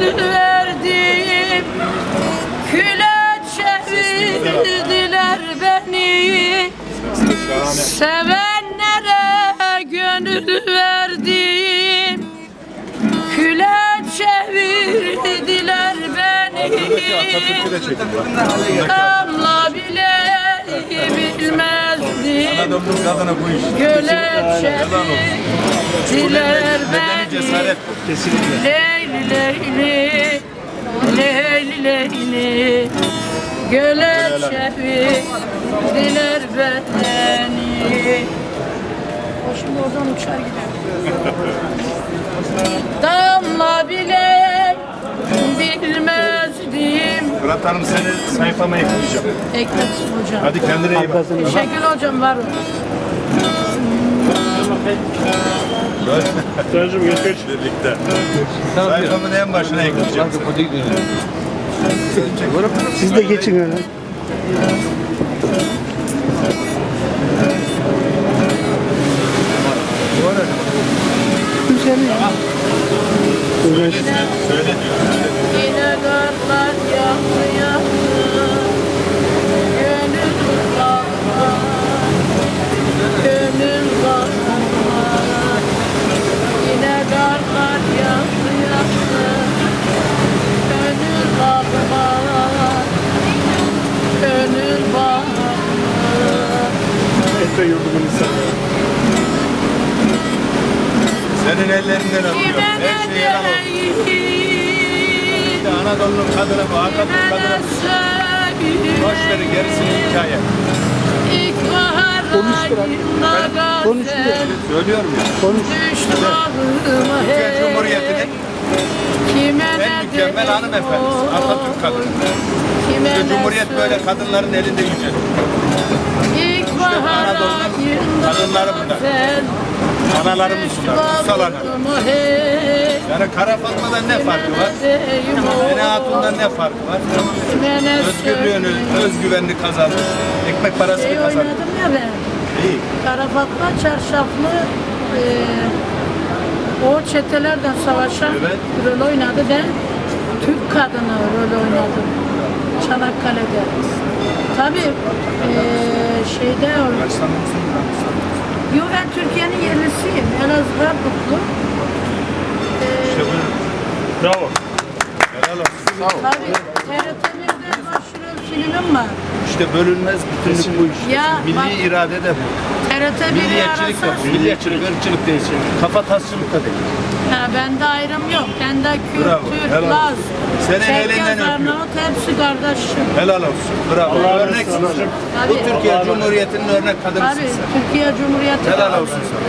verdim Küle çevirdiler beni. Sevenlere gönül verdim Küle çevirdiler beni. Damla bir bilmezdim Anadolu'nun kadını bu iş. Göle Bedeni beni. cesaret. Kesinlikle. Leyli leyli Leyli leyli. Göle çevirdiler beni. O şimdi oradan uçar gider Hanım seni sayfama ekleyeceğim. Ekletsin hocam Hadi kendine iyi bak. Teşekkür hocam var olun. Sözcüm. Birlikte. Sayfamın en başına ekleyeceğim. Siz de geçin öyle. Güzel. Güzel. Söyle diyor. Gönül bağlar Senin ellerinden öpüyorum. Her olsun. diyeyim İşte Anadolu'nun kadını bu. Kime kadını bu. Boş verin gerisini hikaye. Konuş Söylüyorum ya. Konuş. Türkiye Cumhuriyeti'nin en mükemmel hanımefendisi. Atatürk kadını. İşte ne Cumhuriyet böyle kadınların elinde yüce. İlkbahar Anadolu'nun kadınları gazel Analarımız bunlar. Kutsal Yani Kara Fatma'dan ne farkı var? Mene Hatun'dan ne farkı var? Özgürlüğünü, özgüvenini kazandı. Ekmek parasını kazandı. Oynadım ya ben İyi. Kara Fatma Çarşaflı eee, o çetelerden savaşan Evet. rol oynadı. Ben Türk kadını rol oynadım. Çanakkale'de. Tabii eee, şeyde o- Yo ben Türkiye'nin yerlisiyim. Elazığ Armutlu. İşte bu. Bravo. Helal olsun. Sağ ol. Tabii İşte bölünmez bütünlük bu işte. Ya Milli bak- irade de bu. TRT1'i Milliyetçilik de arasan bu. Milliyetçilik, ırkçılık değil. Kafa tasçılık da değil. Ha, bende ayrım yok. Bende Kürt, Bravo, Türk, helal Laz, olsun. Senin Çerkez, elinden öpüyorum. Arnavut hepsi kardeşim. Helal olsun. Bravo. Örneksin. Bu Tabii. Türkiye Cumhuriyeti'nin örnek kadınısın Tabii sen. Türkiye Cumhuriyeti. Helal olsun sana.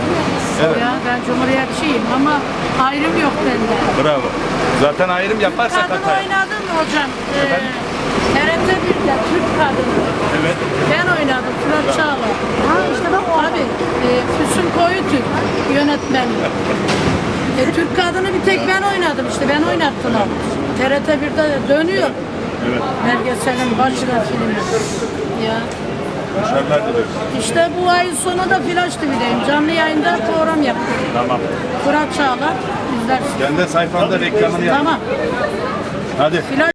Evet. Ya ben cumhuriyetçiyim ama ayrım yok bende. Bravo. Zaten ayrım yaparsak Kadın hata. oynadım mı hocam? Ee, TRT 1'de Türk kadını. Evet. Ben oynadım Fırat Çağlar. Ha işte bak Tabii. E, Füsun Koyu Türk yönetmeni. E, Türk kadını bir tek ben oynadım işte ben oynattılar. TRT 1'de de dönüyor. Evet. Belgeselin başrol filmi. Ya. Başarılar diliyorum. İşte bu ayın sonu da Flash TV'deyim. Canlı yayında program yaptım. Tamam. Fırat Çağlar izlersin. Kendi sayfanda reklamını yap. Tamam. Hadi. Flash